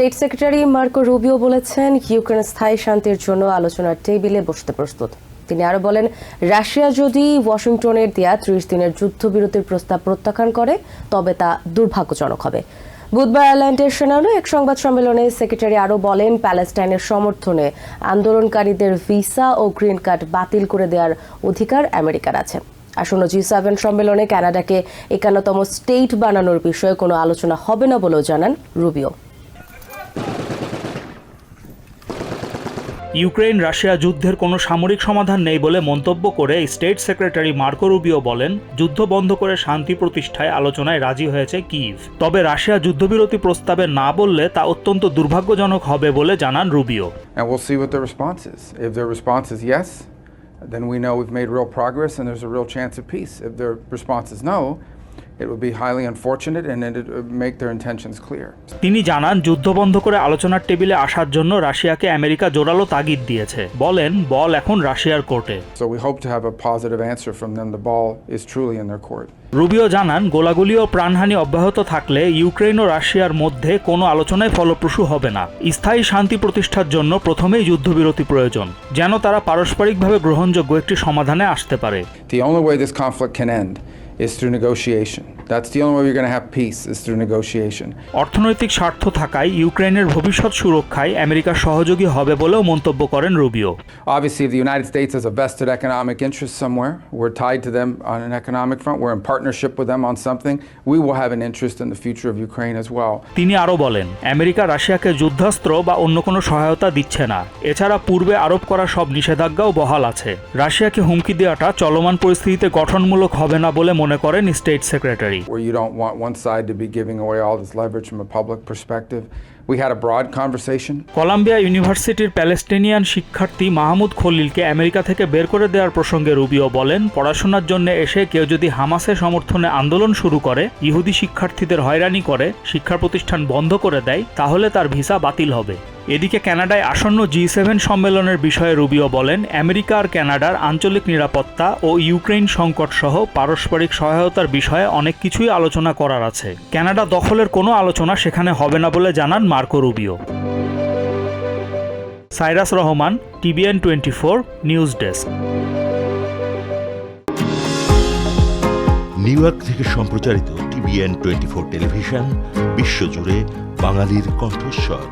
State secretary Marco Rubio বলেছেন Ukraine স্থায়ী শান্তির জন্য আলোচনার টেবিলে বসতে প্রস্তুত। তিনি আরও বলেন, রাশিয়া যদি ওয়াশিংটনের দেয়া ত্রিশ দিনের যুদ্ধবিরতির প্রস্তাব প্রত্যাখ্যান করে, তবে তা দুর্ভাগ্যজনক হবে। বুধবার আয়ারল্যান্ডের সেনানো এক সংবাদ সম্মেলনে সেক্রেটারি আরও বলেন, প্যালেস্টাইনের সমর্থনে আন্দোলনকারীদের ভিসা ও গ্রিন কার্ড বাতিল করে দেওয়ার অধিকার আমেরিকার আছে। আসন্ন জি সেভেন সম্মেলনে কানাডাকে একান্নতম স্টেট বানানোর বিষয়ে কোনো আলোচনা হবে না বলেও জানান রুবিও। ইউক্রেন রাশিয়া যুদ্ধের কোনো সামরিক সমাধান নেই বলে মন্তব্য করে স্টেট সেক্রেটারি মার্কো রুবিও বলেন যুদ্ধ বন্ধ করে শান্তি প্রতিষ্ঠায় আলোচনায় রাজি হয়েছে কিভ তবে রাশিয়া যুদ্ধবিরতি প্রস্তাবে না বললে তা অত্যন্ত দুর্ভাগ্যজনক হবে বলে জানান Rubio. Then we know we've made real progress and there's a real chance of peace. If their response is no, it would be highly unfortunate and it would make their intentions clear. তিনি জানান যুদ্ধ বন্ধ করে আলোচনার টেবিলে আসার জন্য রাশিয়াকে আমেরিকা জোরালো তাগিদ দিয়েছে বলেন বল এখন রাশিয়ার কোর্টে So we hope to have a positive answer from them. The ball is truly in their Rubio জানান গোলাগুলি ও প্রাণহানি অব্যাহত থাকলে ইউক্রেন ও রাশিয়ার মধ্যে কোনো আলোচনায় ফলপ্রসূ হবে না স্থায়ী শান্তি প্রতিষ্ঠার জন্য প্রথমেই যুদ্ধবিরতি প্রয়োজন যেন তারা পারস্পরিকভাবে গ্রহণযোগ্য একটি সমাধানে আসতে পারে The only way this conflict can end is through negotiation. That's the only way you're going to have peace is through negotiation. অর্থনৈতিক স্বার্থ থাকায় ইউক্রেনের ভবিষ্যৎ সুরক্ষায় আমেরিকা সহযোগী হবে বলেও মন্তব্য করেন Rubio Obviously, if the United States has a vested economic interest somewhere, we're tied to them on an economic front, we're in partnership with them on something, we will have an interest in the future of Ukraine as well. তিনি আরও বলেন America রাশিয়াকে যুদ্ধাস্ত্র বা অন্য কোনো সহায়তা দিচ্ছে না এছাড়া পূর্বে আরোপ করা সব নিষেধাজ্ঞাও বহাল আছে রাশিয়াকে হুমকি দেওয়াটা চলমান পরিস্থিতিতে গঠনমূলক হবে না বলে মনে করেন state secretary where you don't want one side to be giving away all this leverage from a public perspective. We had a broad conversation. Columbia ইউনিভার্সিটির প্যালেস্টিনিয়ান শিক্ষার্থী মাহমুদ খলিলকে আমেরিকা থেকে বের করে দেওয়ার প্রসঙ্গে রুবিও বলেন, পড়াশোনার জন্য এসে কেউ যদি হামাসের সমর্থনে আন্দোলন শুরু করে, ইহুদি শিক্ষার্থীদের হয়রানি করে, শিক্ষা প্রতিষ্ঠান বন্ধ করে দেয়, তাহলে তার ভিসা বাতিল হবে এদিকে কানাডায় আসন্ন জি সেভেন সম্মেলনের বিষয়ে রুবিও বলেন, আমেরিকা আর কানাডার আঞ্চলিক নিরাপত্তা ও ইউক্রেন সংকট সহ পারস্পরিক সহায়তার বিষয়ে অনেক কিছুই আলোচনা করার আছে কানাডা দখলের কোনো আলোচনা সেখানে হবে না বলে জানান Marco Rubio. Cyrus Rahman TBN twenty four, news desk. New York থেকে সম্প্রচারিত টিভিএন টোয়েন্টি ফোর টেলিভিশন, বিশ্বজুড়ে বাঙালির কণ্ঠস্বর।